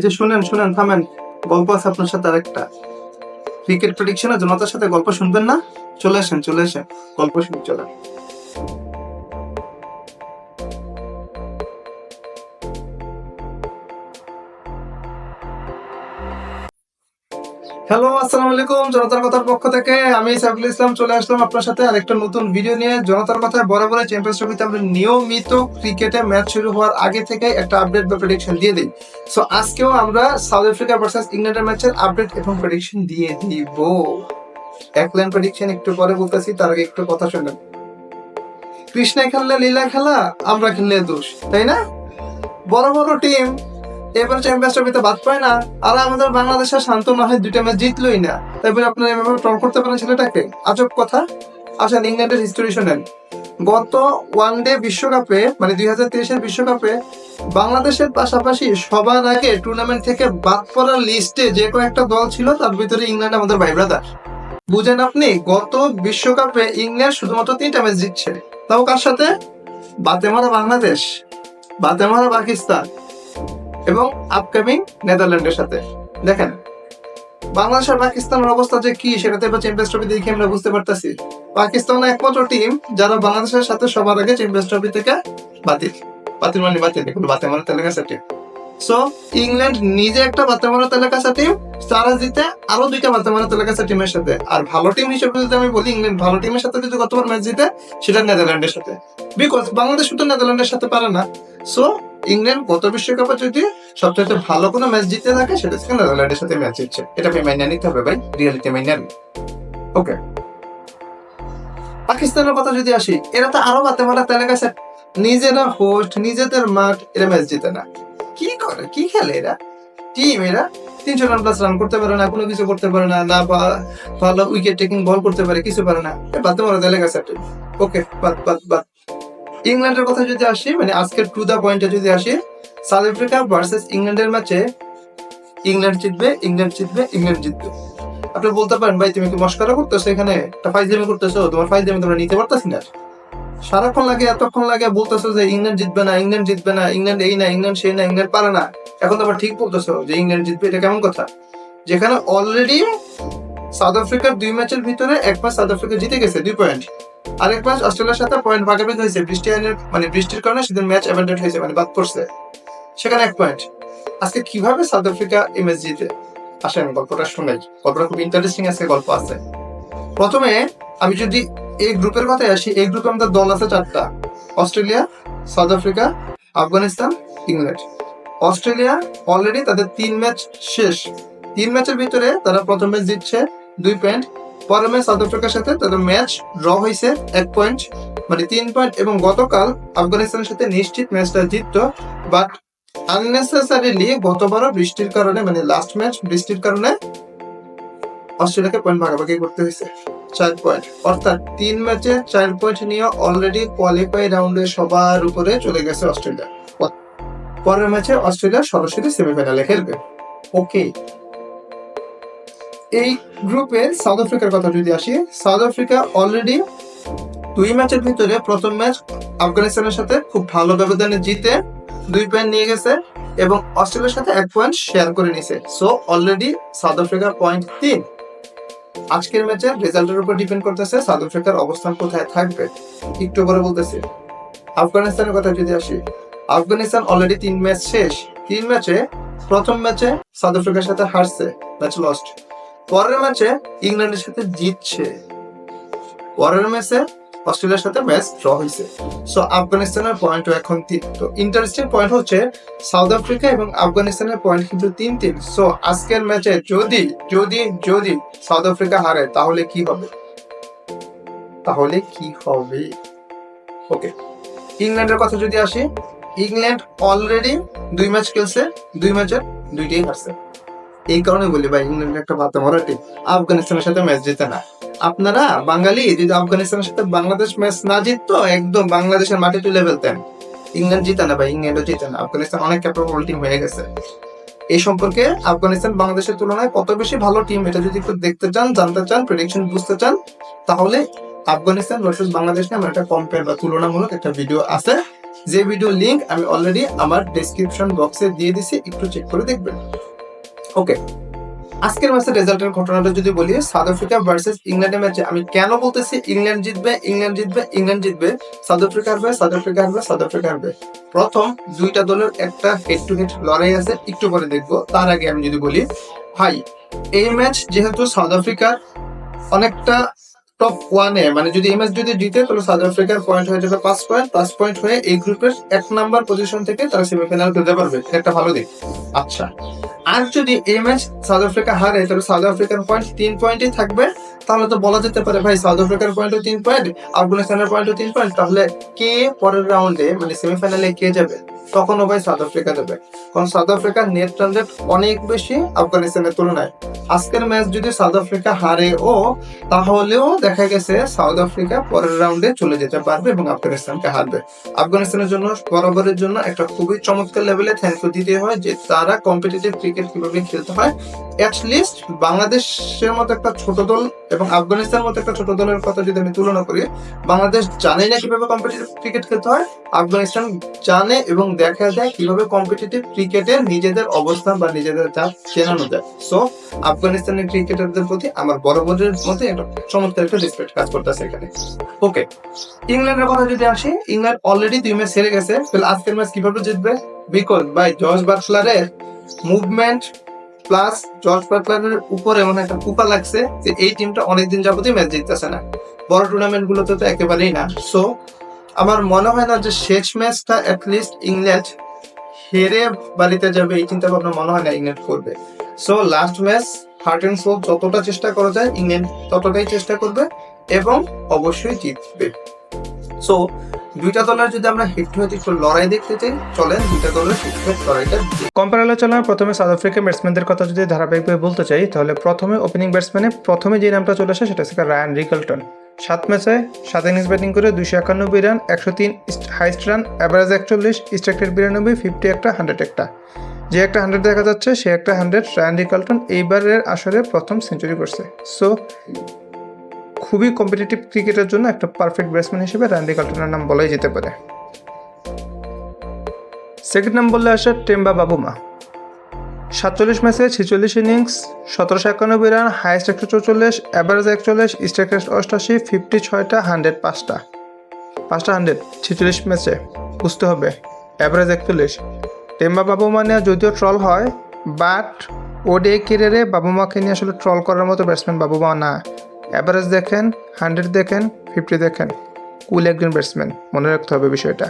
এই যে শুনেন শুনেন, থামেন। গল্প আছে আপনার সাথে আরেকটা। ক্রিকেট প্রেডিকশনের জনতার সাথে গল্প শুনবেন না? চলে আসেন চলে আসেন। গল্প শুনে চলে হ্যালো আসসালামু আলাইকুম। জনতার কথার পক্ষ থেকে আমি সাইফুল ইসলাম চলে আসলাম আপনার সাথে আরেকটা নতুন ভিডিও নিয়ে। জনতার কথায় বরাবর চ্যাম্পিয়ন্স ট্রফিতে আমরা নিয়মিত ক্রিকেটে ম্যাচ শুরু হওয়ার আগে থেকে একটা আপডেট বা প্রেডিকশন দিয়ে দিই। সো আজকেও আমরা সাউথ আফ্রিকা ভার্সেস ইংল্যান্ডের ম্যাচের আপডেট এবং প্রেডিকশন দিয়ে দিব। এক লাইন প্রেডিকশন একটু পরে বলতেছি, তার আগে একটু কথা শুনবেন কৃষ্ণা খেললে লীলা খেলা আমরা খেললে দোষ, তাই না? বড় বড় টিম এবার চ্যাম্পিয়ন্স ট্রফিতে বাদ পায় না। আর আমাদের বাংলাদেশের শান্ত না হয় দুইটা ম্যাচ জিতলই না। তারপরে আপনারা এভাবে ট্রল করতে পারেন ছেলেটাকে। আজব কথা। আসেন ইংল্যান্ডের হিস্টোরি শোনেন। গত ওয়ান ডে বিশ্বকাপে মানে দুই হাজার তেইশের বিশ্বকাপে বাংলাদেশের পাশাপাশি সবার আগে টুর্নামেন্ট থেকে বাদ পড়ার লিস্টে যে কয়েকটা দল ছিল, তার ভিতরে ইংল্যান্ড আমাদের ভাই ব্রাদার বুঝেন আপনি, গত বিশ্বকাপে ইংল্যান্ড শুধুমাত্র তিনটা ম্যাচ জিতছে। তাও কার সাথে? বাতে মারা বাংলাদেশ বাতে মারা পাকিস্তান। এবং আপকামিং নেদারল্যান্ডের সাথে। দেখেন, বাংলাদেশ আর পাকিস্তানের অবস্থা যে কি, সেটাতে এবার চ্যাম্পিয়ন্স ট্রফি দেখে আমরা বুঝতে পারতেছি। পাকিস্তান একমাত্র টিম যারা বাংলাদেশের সাথে সবার আগে চ্যাম্পিয়ন্স ট্রফি থেকে বাতিল। বাতিল মানে বাতিল এগুলো বাতে মারা তেলেঙ্গাসা টিম সো ইংল্যান্ড নিজে একটা বাতে মারা তেলেঙ্গাসা টিম তারা জিতে আরও দুইটা বাতে মারা তেলেঙ্গাসা টিমের সাথে। আর ভালো টিম হিসেবে যদি আমি বলি ইংল্যান্ড ভালো টিমের সাথে যদি গতবার ম্যাচ জিতে, সেটা নেদারল্যান্ডের সাথে। বিকজ বাংলাদেশ শুধু নেদারল্যান্ডের সাথে পারে না। সো ইংল্যান্ড গত বিশ্বকাপে যদি সবচেয়ে ভালো কোনো ম্যাচ জিতে থাকে, সেটা হচ্ছে নেদারল্যান্ডের সাথে ম্যাচ জিতছে এটা আপনি মাইনে নিতে হবে ভাই রিয়েলিটি মাইনে ওকে পাকিস্তানের কথা যদি আসি, এরা তো আরও বাতে মারা তেলে গেছে, নিজেরা হোস্ট নিজেদের মাঠ, এরা ম্যাচ জিতে না। কি করে, কি খেলে এরা? টিম এরা তিনশো রান প্লাস রান করতে পারে না, কোনো কিছু করতে পারে না না ভালো উইকেট টেকিং বল করতে পারে, কিছু পারে না। বাতে মারা তেলে গেছে। ওকে বাদ বাদ বাদ। ইংল্যান্ডের কথা যদি আসি মানে আজকের টু দা পয়েন্টে যদি আসি, সাউথ আফ্রিকা ভার্সেস ইংল্যান্ডের ম্যাচে ইংল্যান্ড জিতবে ইংল্যান্ড জিতবে ইংল্যান্ড জিতবে। আপনি বলতে পারেন, ভাই, তুমি কি মস্কারা করতেছো এখানে? একটা ফাইজলামি করতেছো, তোমার ফাইজলামি তোমরা নিতে পারতাছি না। সারাক্ষণ লাগে, এতক্ষণ লাগে বলতেছো যে ইংল্যান্ড জিতবে না, ইংল্যান্ড জিতবে না, ইংল্যান্ড এই না, ইংল্যান্ড সেই না, ইংল্যান্ড পারে না। এখন তো আবার ঠিক বলতেছো যে ইংল্যান্ড জিতবে, এটা কেমন কথা? যেখানে অলরেডি সাউথ আফ্রিকার দুই ম্যাচের ভিতরে এক ম্যাচ সাউথ আফ্রিকা জিতে গেছে, দুই পয়েন্ট আরেক ম্যাচ অস্ট্রেলিয়ার সাথে পয়েন্ট ভাগাভাগি হয়েছে। বৃষ্টি আইনের মানে বৃষ্টির কারণে সেদিন ম্যাচ অ্যাভেন্ডেড হয়েছে মানে বাদ পড়ছে। সেখানে এক পয়েন্ট আজকে কীভাবে সাউথ আফ্রিকা এই ম্যাচ জিতে আসেন গল্পটা শোনাই। গল্পটা খুব ইন্টারেস্টিং আজকে গল্প আছে। প্রথমে আমি যদি এই গ্রুপের কথায় আসি, এই গ্রুপে আমাদের দল আছে চারটা। Australia, South Africa, Afghanistan, England. Australia already তাদের তিন ম্যাচ শেষ। তিন ম্যাচের ভিতরে তারা প্রথম ম্যাচ জিতছে, দুই পয়েন্ট পরের ম্যাচ সাউথ আফ্রিকার সাথে তাদের ম্যাচ ড্র হয়েছে এক পয়েন্ট মানে তিন পয়েন্ট এবং গতকাল আফগানিস্তানের সাথে নিশ্চিত ম্যাচটা জিততো। বাট আননেসেসারিলি গতবারও বৃষ্টির কারণে মানে লাস্ট ম্যাচ বৃষ্টির কারণে অস্ট্রেলিয়াকে পয়েন্ট ভাগাভাগি করতে হয়েছে। চার পয়েন্ট অর্থাৎ তিন ম্যাচে চার পয়েন্ট নিয়ে অলরেডি কোয়ালিফাই রাউন্ডে সবার উপরে চলে গেছে অস্ট্রেলিয়া। পরের ম্যাচে অস্ট্রেলিয়া সরাসরি সেমিফাইনালে খেলবে। ওকে এই গ্রুপে সাউথ আফ্রিকার কথা যদি আসি সাউথ আফ্রিকা অলরেডি দুই ম্যাচের ভিতরে প্রথম ম্যাচ আফগানিস্তানের সাথে খুব ভালো ব্যবধানে জিতে দুই পয়েন্ট নিয়ে গেছে এবং অস্ট্রেলিয়ার সাথে এক পয়েন্ট শেয়ার করে নিছে so already South Africa point তিন। আজকের ম্যাচের রেজাল্টের উপর ডিপেন্ড করতেছে সাউথ আফ্রিকার অবস্থান কোথায় থাকবে। একটু করে বলতেছি। আফগানিস্তানের কথা যদি আসি, আফগানিস্তান অলরেডি তিন ম্যাচ শেষ। তিন ম্যাচে, প্রথম ম্যাচে সাউথ আফ্রিকার সাথে হারছে ম্যাচ লস্ট পরের ম্যাচে ইংল্যান্ডের সাথে জিতছে। পরের ম্যাচে অস্ট্রেলিয়ার সাথে ম্যাচ ড্র হয়েছে। সো আফগানিস্তানের পয়েন্ট এখন তিন। তো ইন্টারেস্টিং পয়েন্ট হচ্ছে সাউথ আফ্রিকা এবং আফগানিস্তানের পয়েন্ট কিন্তু তিন তিন। সো আজকের ম্যাচে যদি যদি যদি সাউথ আফ্রিকা হারে, তাহলে কি হবে? তাহলে কি হবে? ওকে ইংল্যান্ডের কথা যদি আসি, ইংল্যান্ড অলরেডি দুই ম্যাচ খেলছে, দুই ম্যাচের দুইটাই হারছে। এই কারণে বলি ভাই ইংল্যান্ড একটা ভাতা মরা টিম আফগানিস্তানের সাথে ম্যাচ জিতে না। আপনারা বাঙালি যদি আফগানিস্তানের সাথে বাংলাদেশ ম্যাচ না জিততো, একদম বাংলাদেশের মাটি তুলে ফেলতেন। ইংল্যান্ড জিতে না ভাই, ইংল্যান্ডও জিতে না। আফগানিস্তান অনেক ক্যাপাবল টিম হয়ে গেছে। এই সম্পর্কে আফগানিস্তান বাংলাদেশের তুলনায় কত বেশি ভালো টিম এটা যদি একটু দেখতে চান, জানতে চান প্রেডিকশন বুঝতে চান, তাহলে আফগানিস্তান ভার্সেস বাংলাদেশ নিয়ে আমার একটা কম্পেয়ার বা তুলনামূলক একটা ভিডিও আছে। যে ভিডিও লিংক আমি অলরেডি আমার ডেসক্রিপশন বক্সে দিয়ে দিছি, একটু চেক করে দেখবেন। ওকে আজকের ম্যাচের রেজাল্টের ঘটনাটা যদি বলি সাউথ আফ্রিকা ভার্সেস ইংল্যান্ডের ম্যাচে আমি কেন বলতেছি ইংল্যান্ড জিতবে ইংল্যান্ড জিতবে ইংল্যান্ড জিতবে? সাউথ আফ্রিকা হারবে সাউথ আফ্রিকা হারবে সাউথ আফ্রিকা হারবে। প্রথম দুইটা দলের একটা হেড টু হেড লড়াই আছে, একটু পরে দেখব। তার আগে আমি যদি বলি, ভাই, এই ম্যাচ যেহেতু সাউথ আফ্রিকার অনেকটা টপ ওয়ানে মানে যদি এমএস যদি জিতে তাহলে সাউথ আফ্রিকার পয়েন্ট হয়ে যাবে পাঁচ পয়েন্ট পাঁচ পয়েন্ট হয়ে এই গ্রুপের এক নাম্বার পজিশন থেকে তারা সেমিফাইনাল খেলতে পারবে। একটা ভালো দিক। আচ্ছা। আর যদি এই ম্যাচ সাউথ আফ্রিকা হারে, তাহলে সাউথ আফ্রিকার পয়েন্ট তিন পয়েন্টই থাকবে। তাহলে তো বলা যেতে পারে, ভাই সাউথ আফ্রিকার পয়েন্টও তিন পয়েন্ট আফগানিস্তানের পয়েন্টও তিন পয়েন্ট তাহলে কে পরের রাউন্ডে মানে সেমিফাইনালে কে যাবে? তখনও ভাই সাউথ আফ্রিকা যাবে কারণ সাউথ আফ্রিকার নেট রান রেট অনেক বেশি আফগানিস্তানের তুলনায়। আজকের ম্যাচ যদি সাউথ আফ্রিকা হারে, ও, তাহলেও দেখা গেছে সাউথ আফ্রিকা পরের রাউন্ডে চলে যেতে পারবে এবং আফগানিস্তানকে হারবে। আফগানিস্তানের জন্য, বরাবরের জন্য একটা খুবই চমৎকার লেভেলে থ্যাংক দিতে হয় যে তারা কম্পিটিটিভ ক্রিকেট কীভাবে খেলতে হয়। অ্যাটলিস্ট বাংলাদেশের মতো একটা ছোট দল এবং আফগানিস্তানের মতো একটা ছোট দলের কথা যদি আমি তুলনা করি, বাংলাদেশ জানে না কীভাবে কম্পিটিটিভ ক্রিকেট খেলতে হয়, আফগানিস্তান জানে এবং দেখা যায় কীভাবে কম্পিটিটিভ ক্রিকেটে নিজেদের অবস্থান বা নিজেদের চাপ চেনানো যায়। সো আফগানিস্তানের ক্রিকেটারদের প্রতি আমার বরাবরের মধ্যে একটা চমৎকার একটা রেসপেক্ট কাজ করতেছে এখানে। ওকে ইংল্যান্ডের কথা যদি আসি, ইংল্যান্ড অলরেডি দুই ম্যাচ হেরে গেছে। তাহলে আজকের ম্যাচ কীভাবে জিতবে? বিকজ বাই জর্জ বাটলারের মুভমেন্ট প্লাস জর্জ বাটলারের উপর এমন একটা কুপা লাগছে যে এই টিমটা অনেকদিন যাবতই ম্যাচ জিততেছে না। বড় টুর্নামেন্ট গুলোতে তো একেবারেই না। সো আমার মনে হয় না যে শেষ ম্যাচটা অ্যাটলিস্ট ইংল্যান্ড হেরে বাড়িতে যাবে, এই চিন্তা ভাবনা মনে হয় না ইংল্যান্ড করবে। So last match heart and soul যতটা চেষ্টা করা যায়, ইংল্যান্ড ততটাই চেষ্টা করবে এবং অবশ্যই জিতবে। সো দুইটা দলের যদি আমরা হেড টু হেড একটু লড়াই দেখতে চাই, চলেন দুইটা দলের হেড টু হেড লড়াইটা দেখি। কম্পার আলোচনায় প্রথমে সাউথ আফ্রিকান ব্যাটসম্যানদের কথা যদি ধারাবাহিকভাবে বলতে চাই, তাহলে প্রথমে ওপেনিং ব্যাটসম্যানে প্রথমে যে নামটা চলে আসে, সেটা হচ্ছে রায়ান রিকলটন সাত ম্যাচে সাত ইনিংস ব্যাটিং করে দুশো একানব্বই রান একশো তিন হাইস্ট রান অ্যাভারেজ একচল্লিশ স্ট্রাইক বিরানব্বই ফিফটি একটা হান্ড্রেড একটা। যে একটা হান্ড্রেড দেখা যাচ্ছে, সে একটা হান্ড্রেড রায়ান রিকলটন এইবারের আসরে প্রথম সেঞ্চুরি করছে। সো খুবই কম্পিটিটিভ ক্রিকেটের জন্য একটা পারফেক্ট ব্যাটসম্যান হিসেবে রায়ান রিকলটনের নাম বলাই যেতে পারে। সেকেন্ড নাম বললে আসে টেম্বা বাবুমা। সাতচল্লিশ ম্যাচে ছেচল্লিশ ইনিংস সতেরোশো একানব্বই রান হাইয়েস্ট একশো চৌচল্লিশ অ্যাভারেজ একচল্লিশ স্ট্রাইক অষ্টাশি ফিফটি ছয়টা হান্ড্রেড পাঁচটা। পাঁচটা হান্ড্রেড ছেচল্লিশ ম্যাচে, বুঝতে হবে অ্যাভারেজ একচল্লিশ। টেম্বা বাবুমা নিয়ে যদিও ট্রল হয় বাট ওডে কেরিয়ারে বাবুমাকে নিয়ে আসলে ট্রল করার মতো ব্যাটসম্যান বাবুমা না। অ্যাভারেজ দেখেন হান্ড্রেড দেখেন ফিফটি দেখেন। কুল একজন ব্যাটসম্যান মনে রাখতে হবে বিষয়টা।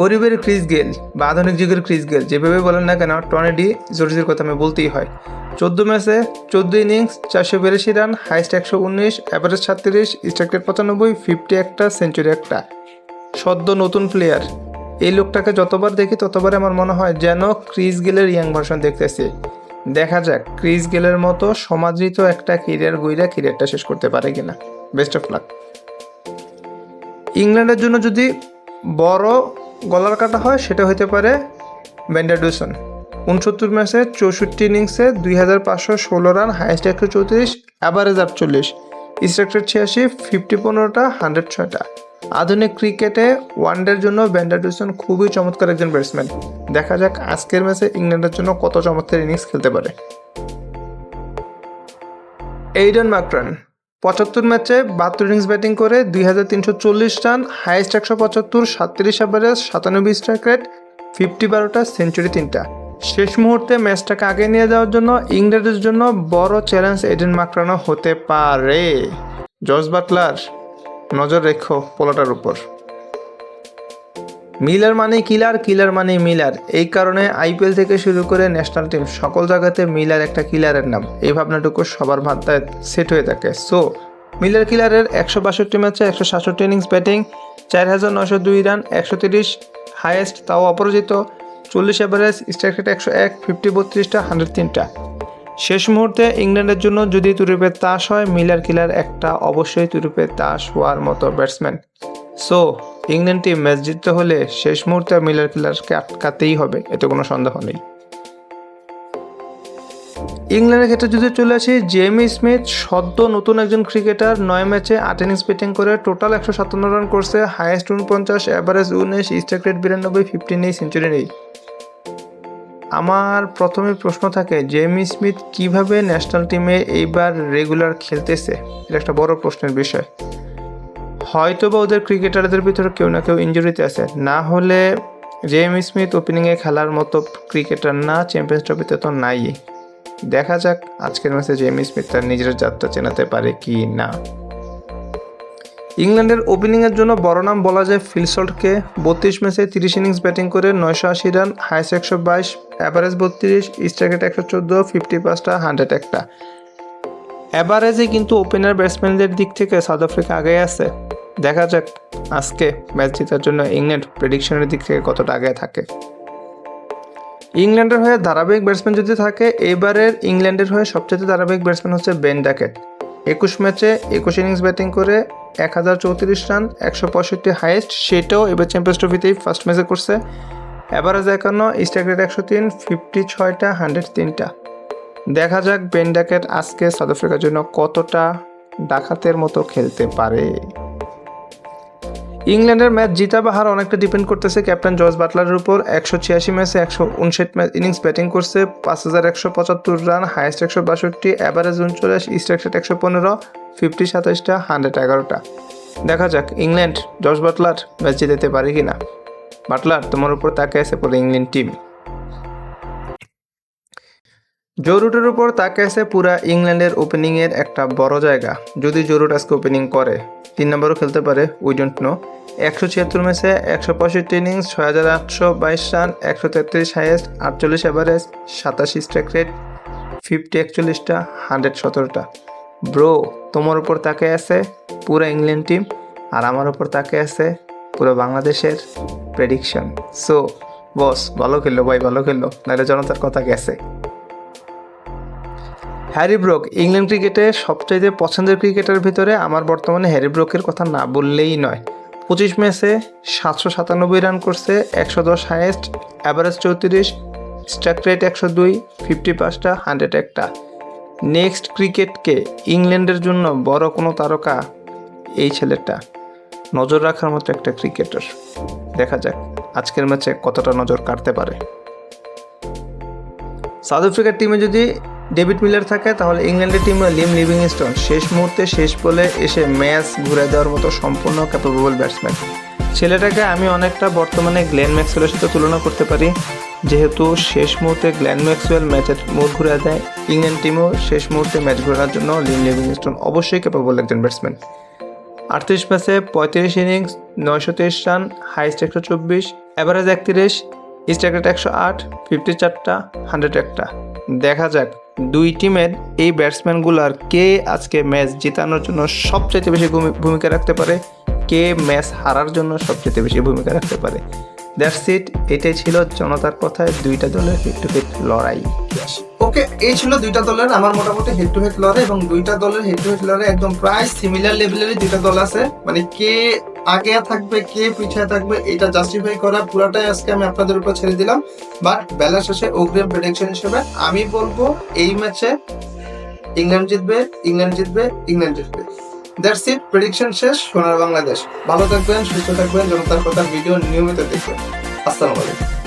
গরিবের ক্রিস গেল বা আধুনিক যুগের ক্রিস গেল, যেভাবে বলেন না কেন টনেডি জর্জির কথা আমি বলতেই হয়। চোদ্দ ম্যাচে চোদ্দ ইনিংস চারশো বিরাশি রান হাইস্ট একশো উনিশ অ্যাভারেজ সাতত্রিশ স্ট্রাইক রেট পঁচানব্বই ফিফটি একটা সেঞ্চুরি একটা। সদ্য নতুন প্লেয়ার এই লোকটাকে যতবার দেখি ততবার আমার মনে হয় যেন ক্রিস গেলের ইয়াং ভার্সন দেখতেছি। দেখা যাক, ক্রিস গেলের মতো সমাদৃত একটা কেরিয়ার গইরা কেরিয়ারটা শেষ করতে পারে কিনা। Best of luck. ইংল্যান্ডের জন্য যদি বড় গলার কাটা হয়, সেটা হতে পারে ব্যান্ডাডুসন উনসত্তর ম্যাচে চৌষট্টি ইনিংসে দুই হাজার পাঁচশো ষোলো রান হাইস্ট একশো চৌত্রিশ, অ্যাভারেজ আটচল্লিশ, স্ট্রাকচার ছিয়াশি, ফিফটি পনেরোটা, হান্ড্রেড ছয়টা। আধুনিক ক্রিকেটে ওয়ানডের জন্য ব্যান্ডাডুসন খুবই চমৎকার একজন ব্যাটসম্যান দেখা যাক আজকের ম্যাচে ইংল্যান্ডের জন্য কত চমৎকার ইনিংস খেলতে পারে। এইডেন মাকরান পঁচাত্তর ম্যাচে বাহাত্তর ইনিংস ব্যাটিং করে দুই হাজার তিনশো চল্লিশ রান হাইয়েস্ট একশো পঁচাত্তর, সাতত্রিশ অ্যাভারেজ সাতানব্বই স্ট্রাইক রেট ফিফটি বারোটা সেঞ্চুরি তিনটা। শেষ মুহূর্তে ম্যাচটাকে আগে নিয়ে যাওয়ার জন্য ইংল্যান্ডের জন্য বড় চ্যালেঞ্জ এডেন মাকরানো হতে পারে। জর্জ বাটলার নজর রেখো পোলাটার উপর। মিলার মানে কিলার কিলার মানে মিলার। এই কারণে আইপিএল থেকে শুরু করে ন্যাশনাল টিম সকল জায়গাতে মিলার একটা কিলারের নাম। এই ভাবনাটুকু সবার মাথায় সেট হয়ে থাকে। সো মিলার কিলারের একশো বাষট্টি ম্যাচে একশো সাতষট্টি ইনিংস ব্যাটিং চার হাজার নশো দুই রান একশো তিরিশ হাইয়েস্ট তাও অপরাজিত, চল্লিশ অ্যাভারেজ স্ট্রাইক রেট একশো এক ফিফটি বত্রিশটা হান্ড্রেড তিনটা। শেষ মুহূর্তে ইংল্যান্ডের জন্য যদি তুরুপের তাস হয়, মিলার কিলার একটা অবশ্যই তুরুপের তাস হওয়ার মতো batsman so England team match জিততে হলে শেষ মুহূর্তে মিলার কিলারকে আটকাতেই হবে, এতে কোনো সন্দেহ নেই। ইংল্যান্ডের ক্ষেত্রে যদি চলে আসি জেমি স্মিথ সদ্য নতুন একজন ক্রিকেটার নয় ম্যাচে আট ইনিংস ব্যাটিং করে টোটাল একশো সাতান্ন রান করছে হাইয়েস্ট উনপঞ্চাশ অ্যাভারেজ উনিশ স্ট্রাইক রেট বিরানব্বই ফিফটিন নেই সেঞ্চুরি নেই। আমার প্রথমে প্রশ্ন থাকে, জেমি স্মিথ কীভাবে ন্যাশনাল টিমে এইবার রেগুলার খেলতেছে? এটা একটা বড় প্রশ্নের বিষয়। হয়তো বা ওদের ক্রিকেটারদের ভিতরে কেউ না কেউ ইঞ্জুরিতে আছে। না হলে জেমি স্মিথ ওপেনিংয়ে খেলার মতো ক্রিকেটার না চ্যাম্পিয়ন্স ট্রফিতে তো নাই। দেখা যাক আজকের ম্যাচে জেমি স্মিথ তার নিজের যাত্রা চেনাতে পারে কি না। ইংল্যান্ডের ওপেনিংয়ের জন্য বড় নাম বলা যায় ফিলসল্টকে। বত্রিশ ম্যাচে তিরিশ ইনিংস ব্যাটিং করে নয়শো আশি রান, হাইস্ট একশো বাইশ অ্যাভারেজ বত্রিশ স্ট্রাইক একশো চোদ্দ, ফিফটি পাঁচটা, হান্ড্রেড একটা। অ্যাভারেজে কিন্তু ওপেনার ব্যাটসম্যানদের দিক থেকে সাউথ আফ্রিকা আগে আছে। দেখা যাক আজকে ম্যাচ জেতার জন্য ইংল্যান্ড প্রেডিকশনের দিক থেকে কতটা আগে থাকে। ইংল্যান্ডের হয়ে ধারাবাহিক ব্যাটসম্যান যদি থাকে, এবারের ইংল্যান্ডের হয়ে সবচেয়ে ধারাবাহিক ব্যাটসম্যান হচ্ছে বেন ড্যাকেট একুশ ম্যাচে একুশ ইনিংস ব্যাটিং করে এক হাজার চৌত্রিশ রান, একশো পঁয়ষট্টি হাইয়েস্ট সেটাও এবার চ্যাম্পিয়ন্স ট্রফিতেই ফার্স্ট ম্যাচে করছে। অ্যাভারেজ একান্ন স্ট্রাইক রেট একশো তিন ফিফটি ছয়টা হান্ড্রেড তিনটা। দেখা যাক বেন আজকে সাউথ আফ্রিকার জন্য কতটা ডাকাতের মতো খেলতে পারে। ইংল্যান্ডের ম্যাচ জিতা বা হার অনেকটা ডিপেন্ড করতেছে ক্যাপ্টেন জর্জ বাটলারের উপর। একশো ছিয়াশি ম্যাচে একশো উনষাট ম্যাচ ইনিংস ব্যাটিং করছে, পাঁচ হাজার একশো পঁচাত্তর রান হাইয়েস্ট একশো বাষট্টি অ্যাভারেজ উনচল্লিশ স্ট্রাইক একশো পনেরো ফিফটি সাতাশটা হান্ড্রেড এগারোটা। দেখা যাক, ইংল্যান্ড জর্জ বাটলার ম্যাচ জিতাতে পারে কি না বাটলার, তোমার উপর তাকে আছে পরে ইংল্যান্ড টিম জো রুটের উপর তাকে আছে পুরা ইংল্যান্ডের ওপেনিংয়ের একটা বড় জায়গা। যদি জো রুট আজকে ওপেনিং করে, তিন নম্বরও খেলতে পারে উই ডোন্ট নো একশো ছিয়াত্তর ম্যাচে একশো পঁয়ষট্টি ইনিংস, ছয় হাজার আটশো বাইশ রান, একশো তেত্রিশ হাইয়েস্ট আটচল্লিশ অ্যাভারেজ সাতাশি স্ট্রাইক রেট, ফিফটি একচল্লিশটা, হান্ড্রেড সতেরোটা। ব্রো, তোমার উপর তাকে আছে পুরো ইংল্যান্ড টিম আর আমার উপর তাকে আছে পুরো বাংলাদেশের প্রেডিকশন সো বস ভালো খেললো, ভাই, ভালো খেললো। নাহলে জনতার কথা গেছে। হ্যারি ব্রোক, ইংল্যান্ড ক্রিকেটে সবচাইতে পছন্দের ক্রিকেটার ভিতরে আমার বর্তমানে হ্যারি ব্রোকের কথা না বললেই নয়। পঁচিশ ম্যাচে সাতশো সাতানব্বই রান করছে, একশো দশ হাইয়েস্ট অ্যাভারেজ চৌত্রিশ, স্ট্রাইক রেট একশো দুই, ফিফটি পাঁচটা, হান্ড্রেড একটা। নেক্সট ক্রিকেটকে ইংল্যান্ডের জন্য বড় কোনো তারকা এই ছেলেটা। নজর রাখার মতো একটা ক্রিকেটার। দেখা যাক আজকের ম্যাচে কতটা নজর কাটতে পারে। সাউথ আফ্রিকার টিমে যদি ডেভিড মিলার থাকে, তাহলে ইংল্যান্ডের টিমে লিম লিভিং লিভিংস্টোন শেষ মুহূর্তে শেষ বলে এসে ম্যাচ ঘুরে দেওয়ার মতো সম্পূর্ণ ক্যাপেবল ব্যাটসম্যান ছেলেটাকে আমি অনেকটা বর্তমানে গ্ল্যান ম্যাক্সওয়েলের সাথে তুলনা করতে পারি, যেহেতু শেষ মুহূর্তে গ্ল্যান ম্যাক্সওয়েল ম্যাচের মোড় ঘুরে দেয়, ইংল্যান্ড টিমও শেষ মুহূর্তে ম্যাচ ঘোরানোর জন্য লিম লিভিং লিভিংস্টোন অবশ্যই ক্যাপেবল একজন ব্যাটসম্যান আটত্রিশ ম্যাচে পঁয়ত্রিশ ইনিংস নয়শো তেইশ রান হাইস্ট একশো চব্বিশ অ্যাভারেজ একত্রিশ রেট একশো আট ফিফটি চারটা হান্ড্রেড একটা। দেখা যাক দুই টিমের এই ব্যাটসম্যানগুলার কে আজকে ম্যাচ জেতানোর জন্য সবচাইতে বেশি ভূমি- ভূমিকা রাখতে পারে? কে ম্যাচ হারার জন্য সবচেয়ে বেশি ভূমিকা রাখতে পারে। দ্যাটস ইট, এটাই ছিল জনতার কথায় দুইটা দলের হেড টু হিট লড়াই ওকে, এই ছিল দুইটা দলের আমার মোটামুটি হেড টু হেড লড়াই এবং দুইটা দলের হেড টু হেড লড়াই একদম প্রায় সিমিলার লেভেলেরই দুইটা দল আছে। মানে কে আগে থাকবে, কে পিছিয়ে থাকবে, এটা জাস্টিফাই করা পুরাটাই আজকে আমি আপনাদের উপর ছেড়ে দিলাম। বাট বেলা শেষে অগ্রিম প্রেডিকশন হিসেবে আমি বলব এই ম্যাচে ইংল্যান্ড জিতবে ইংল্যান্ড জিতবে ইংল্যান্ড জিতবে। দ্যাটস ইট প্রেডিকশন শেষ, সোনার বাংলাদেশ। ভালো থাকবেন, সুস্থ থাকবেন জনতার কথা ভিডিও নিয়মিত দেখবেন। আসসালামু আলাইকুম।